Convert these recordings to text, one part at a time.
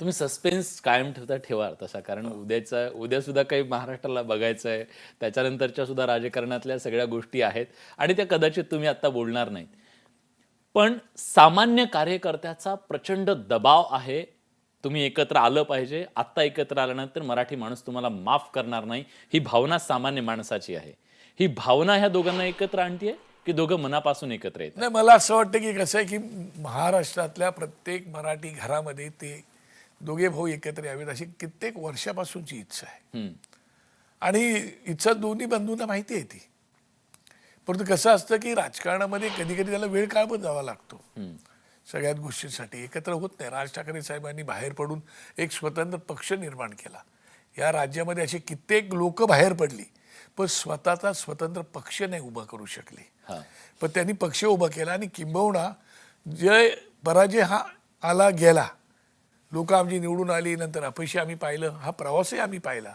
तुम्ही सस्पेन्स कायम ठेवता ठेवा तसा. कारण उद्याचा उद्या सुद्धा काही महाराष्ट्राला बघायचं आहे त्याच्यानंतरच्या सुद्धा राजकारणातल्या सगळ्या गोष्टी आहेत. आणि त्या कदाचित तुम्ही आता बोलणार नाहीत. पण सामान्य कार्यकर्त्याचा प्रचंड दबाव आहे. तुम्ही एकत्र आलं पाहिजे. आत्ता एकत्र आल्यानंतर मराठी माणूस तुम्हाला माफ करणार नाही. ही भावना सामान्य माणसाची आहे. ही भावना ह्या दोघांना एकत्र आणतीये की दोघं मनापासून एकत्र येत नाही मला असं वाटतं की कसं आहे की महाराष्ट्रातल्या प्रत्येक मराठी घरामध्ये ते दोघे भाऊ एकत्र यावेत अशी कित्येक वर्षापासूनची इच्छा आहे. आणि इच्छा दोन्ही बंधूंना माहिती आहे ती. परंतु कसं असतं की राजकारणामध्ये कधी कधी त्याला वेळ काळ पण जावा लागतो? सगळ्याच गोष्टींसाठी एकत्र होत नाही. राज ठाकरे साहेबांनी बाहेर पडून एक स्वतंत्र पक्ष निर्माण केला. या राज्यामध्ये असे कित्येक लोक बाहेर पडली पण स्वतःचा स्वतंत्र पक्ष नाही उभा करू शकले. पण त्यांनी पक्ष उभा केला आणि किंबहुना जय पराजय हा आला गेला. लोक आमची निवडून आली नंतर अपयशी आम्ही पाहिलं हा प्रवासही आम्ही पाहिला.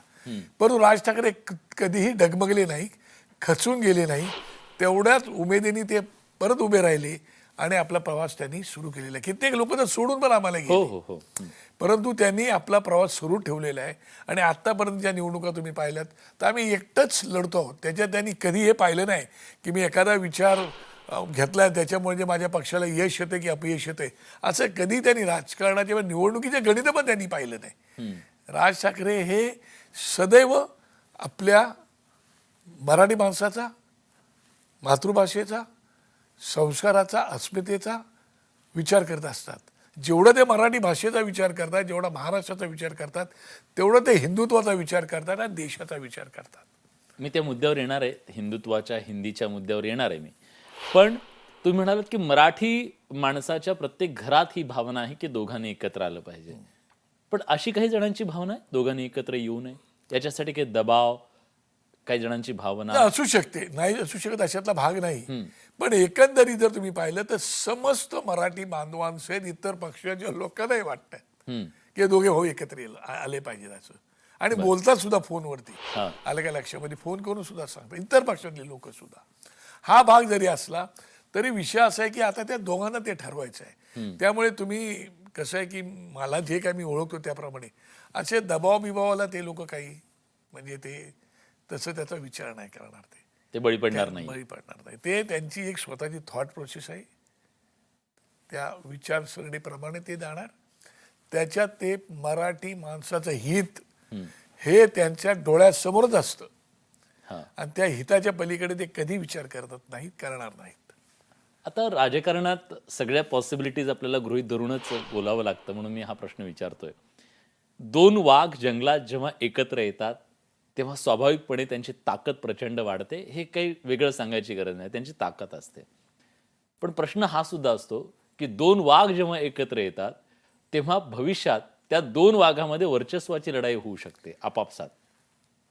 परंतु राज ठाकरे कधीही डगमगले नाही खचून गेले नाही तेवढ्याच उमेदीने ते परत उभे राहिले आणि आपला प्रवास त्यांनी सुरू केलेला आहे. कित्येक लोक तर सोडून पण आम्हाला हो गेले. हो हो हम्म. परंतु त्यांनी आपला प्रवास सुरू ठेवलेला आहे आणि आत्तापर्यंत ज्या निवडणुका तुम्ही पाहिल्यात तर आम्ही एकटंच लढतो आहोत. त्याच्यात त्यांनी कधी हे पाहिलं नाही की मी एखादा विचार अ, घेतलाय. त्याच्यामुळे जे माझ्या पक्षाला यश येतं की अपयश येतं असं कधी त्यांनी राजकारणाच्या निवडणुकीचे गणित पण त्यांनी पाहिलं नाही. राज ठाकरे हे सदैव आपल्या मराठी माणसाचा मातृभाषेचा संस्काराचा अस्मितेचा विचार करत असतात. जेवढं ते मराठी भाषेचा विचार करतात जेवढा महाराष्ट्राचा विचार करतात तेवढं ते हिंदुत्वाचा विचार करतात आणि देशाचा विचार करतात. मी त्या मुद्द्यावर येणार आहे. हिंदुत्वाच्या हिंदीच्या मुद्द्यावर येणार आहे मी. पण तुम्ही म्हणालात की मराठी माणसाच्या प्रत्येक घरात ही भावना आहे की दोघांनी एकत्र आलं पाहिजे. पण अशी काही जणांची भावना आहे? दोघांनी एकत्र येऊ नये? याच्यासाठी काही दबाव काही जणांची भावना? असू शकते. नाही असू शकत अशातला भाग नाही. पण एकंदरीत जर तुम्ही पाहिलं तर समस्त मराठी बांधवांसहित इतर पक्षाच्या लोकांनाही वाटतं. की हे दोघे भाऊ एकत्र आले पाहिजेत असं. आणि बोलतात सुद्धा फोनवरती. हा. आलं का लक्षामध्ये? फोन करून सुद्धा सांगतात. इतर पक्षातले लोक सुद्धा. हा भाग जरी असला तरी विषय असा आहे की आता त्या दोघांना ते ठरवायचं आहे त्यामुळे तुम्ही कसं आहे की मला जे काय मी ओळखतो त्याप्रमाणे असे दबाव बिबावाला ते लोक काही म्हणजे ते तसं त्याचा विचार नाही करणार ते. ते बळी पडणार नाही. बळी पडणार नाही. ते त्यांची एक स्वतःची थॉट प्रोसेस आहे. त्या विचारसरणीप्रमाणे ते जाणार. त्याच्यात ते मराठी माणसाचं हित हे त्यांच्या डोळ्यासमोरच असतं. आणि त्या हिताच्या पलीकडे ते कधी विचार करतात नाहीत करणार नाहीत. आता राजकारणात सगळ्या पॉसिबिलिटीज आपल्याला गृहीत धरूनच बोलावं लागतं म्हणून मी हा प्रश्न विचारतोय. दोन वाघ जंगलात जेव्हा एकत्र येतात तेव्हा स्वाभाविकपणे त्यांची ताकद प्रचंड वाढते. हे काही वेगळं सांगायची गरज नाही. त्यांची ताकद असते. पण प्रश्न हा सुद्धा असतो की दोन वाघ जेव्हा एकत्र येतात तेव्हा भविष्यात त्या दोन वाघामध्ये वर्चस्वाची लढाई होऊ शकते आपापसात.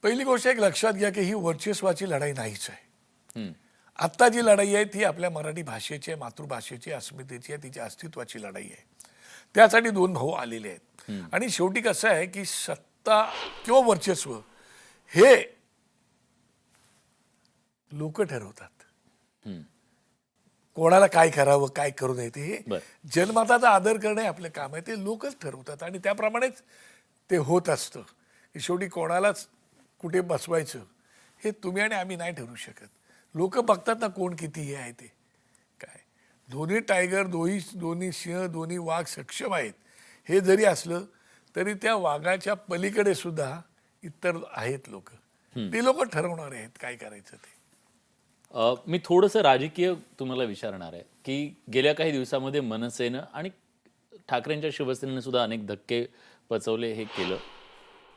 पहिली गोष्ट एक लक्षात घ्या की ही वर्चस्वाची लढाई नाहीच आहे. आत्ता जी लढाई आहे ती आपल्या मराठी भाषेची आहे मातृभाषेची अस्मितेची आहे तिच्या अस्तित्वाची लढाई आहे. त्यासाठी दोन भाऊ आलेले आहेत. आणि शेवटी कसं आहे की सत्ता किंवा वर्चस्व हे लोक ठरवतात. कोणाला काय करावं काय करू नये ते हे. जनमताचा आदर करणे आपलं काम आहे ते लोकच ठरवतात. आणि त्याप्रमाणेच ते होत असतं. शेवटी कोणालाच कुठे बसवायचं हे तुम्ही आणि आम्ही नाही ठरवू शकत. लोक बघतात ना कोण किती हे आहे ते. काय? दोन्ही टायगर दोन्ही दोन्ही सिंह दोन्ही वाघ सक्षम आहेत. हे जरी असलं तरी त्या वाघाच्या पलीकडे सुद्धा इतर आहेत लोक. ते लोक ठरवणारे आहेत काय करायचं ते. अ, मी थोडंसं राजकीय तुम्हाला विचारणार आहे की गेल्या काही दिवसामध्ये मनसेनं आणि ठाकरेंच्या शिवसेनेनं सुद्धा अनेक धक्के पचवले हे केलं.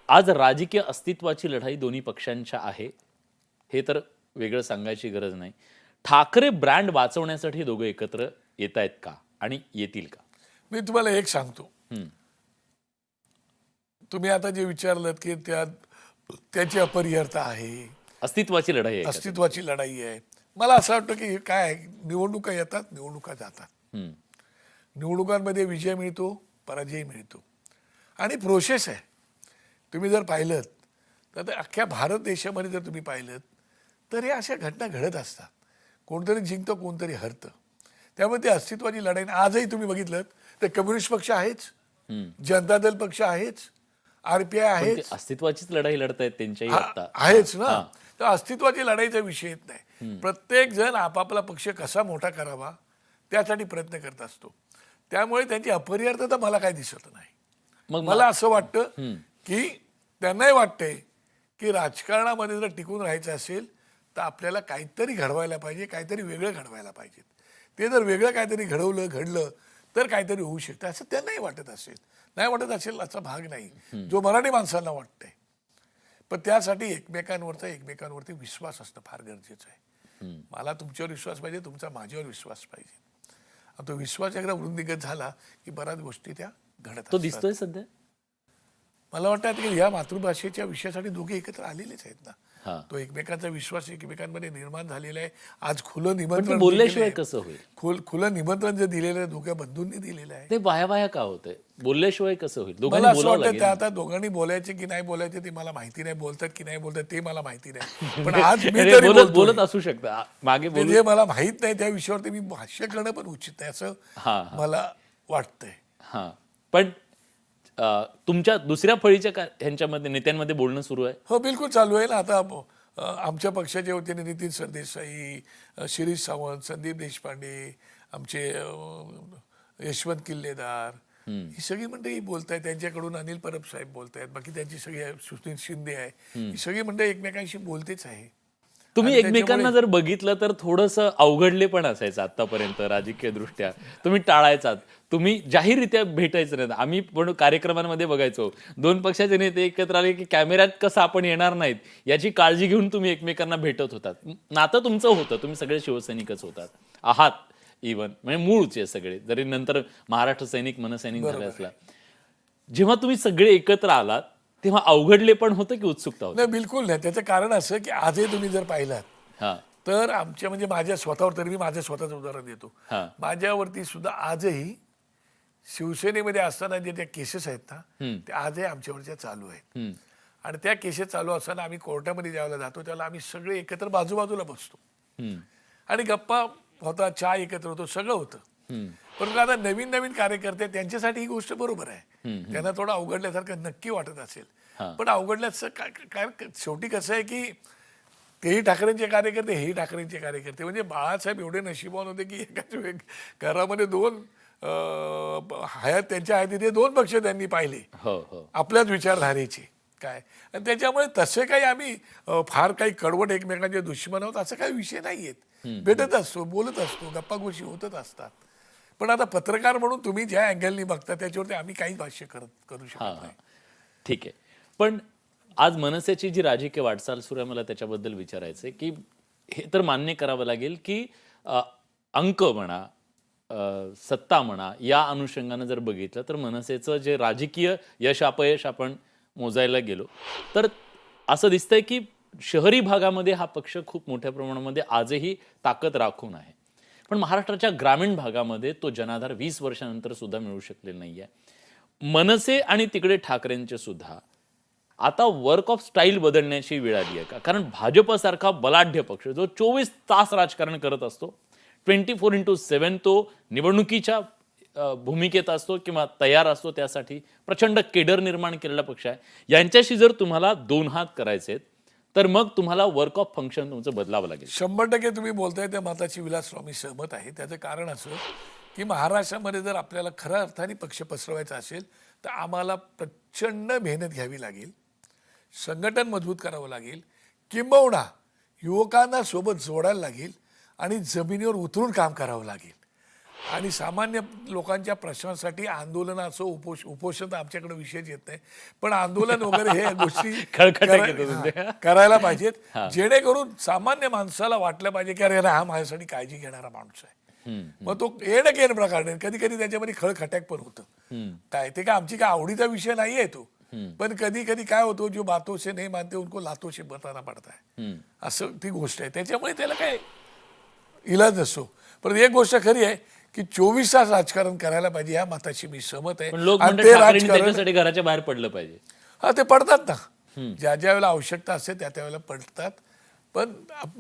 आज राजकीय अस्तित्वाची लढाई दोन्ही पक्षांच्या आहे हे तर वेगळं सांगायची गरज नाही. ठाकरे ब्रँड वाचवण्यासाठी दोघं एकत्र येत आहेत का आणि येतील का? मी तुम्हाला एक सांगतो. हम्म. तुम्ही आता जे विचारलं की त्यात त्याची अपरिहार्यता आहे. अस्तित्वाची लढाई आहे? अस्तित्वाची लढाई आहे. मला असं वाटतं की काय निवडणुका येतात निवडणुका जातात. हम्म. निवडणुकांमध्ये विजय मिळतो पराजय मिळतो. आणि प्रोसेस आहे. तुम्ही जर पाहिलं तर ते अख्ख्या भारत देशामध्ये जर तुम्ही पाहिलं तर हे अशा घटना घडत असतात. कोणतरी जिंकतं कोणतरी हरतं. त्यामुळे ते अस्तित्वाची लढाई आजही तुम्ही बघितलं तर कम्युनिस्ट पक्ष आहेच जनता दल पक्ष आहेच आरपीआय आहेच ते अस्तित्वाचीच लढाई लढतायत त्यांच्याही हा, आता आहेच ना. तर अस्तित्वाची लढाईचा विषय येत नाही. प्रत्येक जण आपापला पक्ष कसा मोठा करावा त्यासाठी प्रयत्न करत असतो. त्यामुळे त्यांची अपरिहार्यता मला काय दिसत नाही. मग मला असं वाटतं की त्यांनाही वाटतंय की राजकारणामध्ये जर टिकून राहायचं असेल तर आपल्याला काहीतरी घडवायला पाहिजे काहीतरी वेगळं घडवायला पाहिजे. ते जर वेगळं काहीतरी घडवलं घडलं तर काहीतरी होऊ शकतं. असं त्यांनाही वाटत असेल. नाही वाटत असेल असा भाग नाही. जो मराठी माणसांना वाटतंय. पण त्यासाठी एकमेकांवरचा एकमेकांवरती विश्वास असणं फार गरजेचं आहे. मला तुमच्यावर विश्वास पाहिजे तुमचा माझ्यावर विश्वास पाहिजे. तो विश्वास एकदा वृद्धिगत झाला की बऱ्याच गोष्टी त्या घडत तो. दिसतोय सध्या? मला वाटतं की या मातृभाषेच्या विषयासाठी दोघे एकत्र आलेलेच आहेत. ना. तो एकमेकांचा विश्वास एकमेकांमध्ये निर्माण झालेला आहे. आज खुलं निमंत्रण बोलल्याशिवाय. कसं होईल? खुल खुलं निमंत्रण जे दिलेलं आहे दोघ्या बंधूंनी दिलेलं आहे. ते वाया वाया का होतंय? बोलल्याशिवाय कसं होईल? मला असं वाटतं ते आता दोघांनी बोलायचे की नाही बोलायचे ते मला माहिती नाही बोलतात की नाही बोलतात ते मला माहिती नाही. पण आज मी तरी बोलत असू शकतं. मागे ते बोलू जे मला माहीत नाही त्या विषयावरती मी भाष्य करणं पण उचित आहे असं. मला वाटतंय. हा. पण तुमच्या दुसऱ्या फळीच्या का- ह्यांच्यामध्ये नेत्यांमध्ये बोलणं सुरू आहे? हो बिलकुल चालू आहे ना. आता आमच्या पक्षाचे होते नितीन सरदेसाई शिरीष सावंत संदीप देशपांडे आमचे यशवंत किल्लेदार ही सगळी मंडळी बोलत आहेत त्यांच्याकडून अनिल परब साहेब बोलत आहेत बाकी त्यांची सगळी सुनील शिंदे आहे. ही सगळी मंडळी एकमेकांशी बोलतेच आहे. तुम्ही एकमेकांना जर बघितलं तर थोडस अवघडले पण असायचं आतापर्यंत राजकीय दृष्ट्या तुम्ही टाळायचात. तुम्ही जाहीररित्या भेटायचं नाही. आम्ही पण कार्यक्रमांमध्ये बघायचो. दोन पक्षाचे नेते एकत्र आले की कॅमेऱ्यात कसं आपण येणार नाहीत याची काळजी घेऊन तुम्ही एकमेकांना भेटत होतात. नातं तुमचं होतं. तुम्ही सगळे शिवसैनिकच होतात. आहात इवन म्हणजे मूळचे सगळे. जरी नंतर महाराष्ट्र सैनिक मनसैनिक झाले असला. जेव्हा तुम्ही सगळे एकत्र आलात तेव्हा अवघडले पण होतं की उत्सुकता होती नाही बिलकुल नाही त्याचं कारण असं की आजही तुम्ही जर पाहिलात हा तर आमच्या म्हणजे माझ्या स्वतःवर तरी मी माझ्या स्वतःचं उदाहरण देतो हा. माझ्यावरती सुद्धा आजही शिवसेनेमध्ये असताना जे त्या केसेस आहेत ना ते आजही आमच्यावरच्या चालू आहेत हम्म. आणि त्या केसेस चालू असताना आम्ही कोर्टामध्ये ज्यावेळेला जातो त्यावेळेला आम्ही सगळे एकत्र बाजूबाजूला बसतो हम्म. आणि गप्पा होता चहा एकत्र होतो सगळं होतं. परंतु आता नवीन नवीन कार्यकर्ते त्यांच्यासाठी ही गोष्ट बरोबर आहे. त्यांना थोडं अवघडल्यासारखं नक्की वाटत असेल. पण अवघडल्याचं काय शेवटी कसं आहे की तेही ठाकरेंचे कार्यकर्ते हेही ठाकरेंचे कार्यकर्ते. म्हणजे बाळासाहेब एवढे नशिबान होते की एकाच घरामध्ये दोन हयात त्यांच्या आहेत तिथे दोन पक्ष त्यांनी पाहिले. हो हो. आपल्याच विचारधारेचे. काय? आणि त्याच्यामुळे तसे काही आम्ही फार काही कडवट एकमेकांचे दुश्मन आहोत असं काही विषय नाही आहेत भेटत असतो बोलत असतो गप्पा गोष्टी होतच असतात. पण आता पत्रकार म्हणून तुम्ही ज्या अँगलनी बघता त्याच्यावरती आम्ही काही भाष्य करत करू शकत हा नाही. ठीक आहे. पण आज मनसेची जी राजकीय वाटचाल सुरू आहे मला त्याच्याबद्दल विचारायचं की हे तर मान्य करावं लागेल की अ, अंक म्हणा अ, सत्ता म्हणा या अनुषंगानं जर बघितलं तर मनसेचं जे राजकीय यश अपयश आपण मोजायला गेलो तर असं दिसतंय की शहरी भागामध्ये हा पक्ष खूप मोठ्या प्रमाणामध्ये आजही ताकद राखून आहे. पण महाराष्ट्राच्या ग्रामीण भागामध्ये तो जनाधार वीस वर्षानंतर सुद्धा मिळू शकलेला नाही आहे मनसे आणि तिकडे ठाकरेंचे सुद्धा. आता वर्क ऑफ स्टाईल बदलण्याची वेळ आली आहे का? कारण भाजपसारखा बलाढ्य पक्ष जो चोवीस तास राजकारण करत असतो ट्वेंटी फोर इंटू सेवन तो निवडणुकीच्या भूमिकेत असतो किंवा तयार असतो त्यासाठी प्रचंड केडर निर्माण केलेला पक्ष आहे. यांच्याशी जर तुम्हाला दोन हात करायचे आहेत तर मग तुम्हाला वर्क ऑफ फंक्शन तुमचं बदलावं लागेल. शंभर टक्के तुम्ही बोलताय त्या मताची विलास स्वामी सहमत आहे. त्याचं कारण असं की महाराष्ट्रामध्ये जर आपल्याला खऱ्या अर्थाने पक्ष पसरवायचा असेल तर आम्हाला प्रचंड मेहनत घ्यावी लागेल. संघटन मजबूत करावं लागेल. किंबहुना युवकांना सोबत जोडायला लागेल आणि जमिनीवर उतरून काम करावं लागेल. आणि सामान्य लोकांच्या प्रश्नांसाठी आंदोलन असं उपोष उपोषण तर आमच्याकडे विषयच येत नाही. पण आंदोलन वगैरे हे गोष्टी करा- करायला पाहिजेत. जेणेकरून सामान्य माणसाला वाटलं पाहिजे की अरे हा माझ्यासाठी काळजी घेणारा माणूस आहे. मग तो येणं केन प्रकारे कधी कधी त्याच्यामध्ये खळखटाक पण होतं. काय ते काय आमची काय आवडीचा विषय नाही आहे तो पण कधी कधी काय होतो जो बातों से नाही मानते उनको लातों से बताना पडता है असं ती गोष्ट आहे. त्याच्यामुळे त्याला काय इलाज नसतो पण एक गोष्ट खरी आहे की चोवीस तास राजकारण करायला पाहिजे या मताशी मी सहमत आहे. लोक आणि ते राजकारण घराच्या बाहेर पडलं पाहिजे. हा ते पडतात ना. ज्या ज्या वेळेला आवश्यकता असते त्या त्यावेळेला पडतात. पण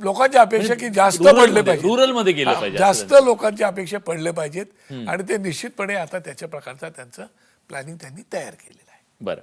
लोकांची अपेक्षा की जास्त पडले पाहिजे rural मध्ये गेलं पाहिजे, जास्त लोकांची अपेक्षा पडले पाहिजेत. आणि ते निश्चितपणे आता त्याच्या प्रकारचा त्यांचा प्लॅनिंग त्यांनी तयार केलेलं आहे. बरं.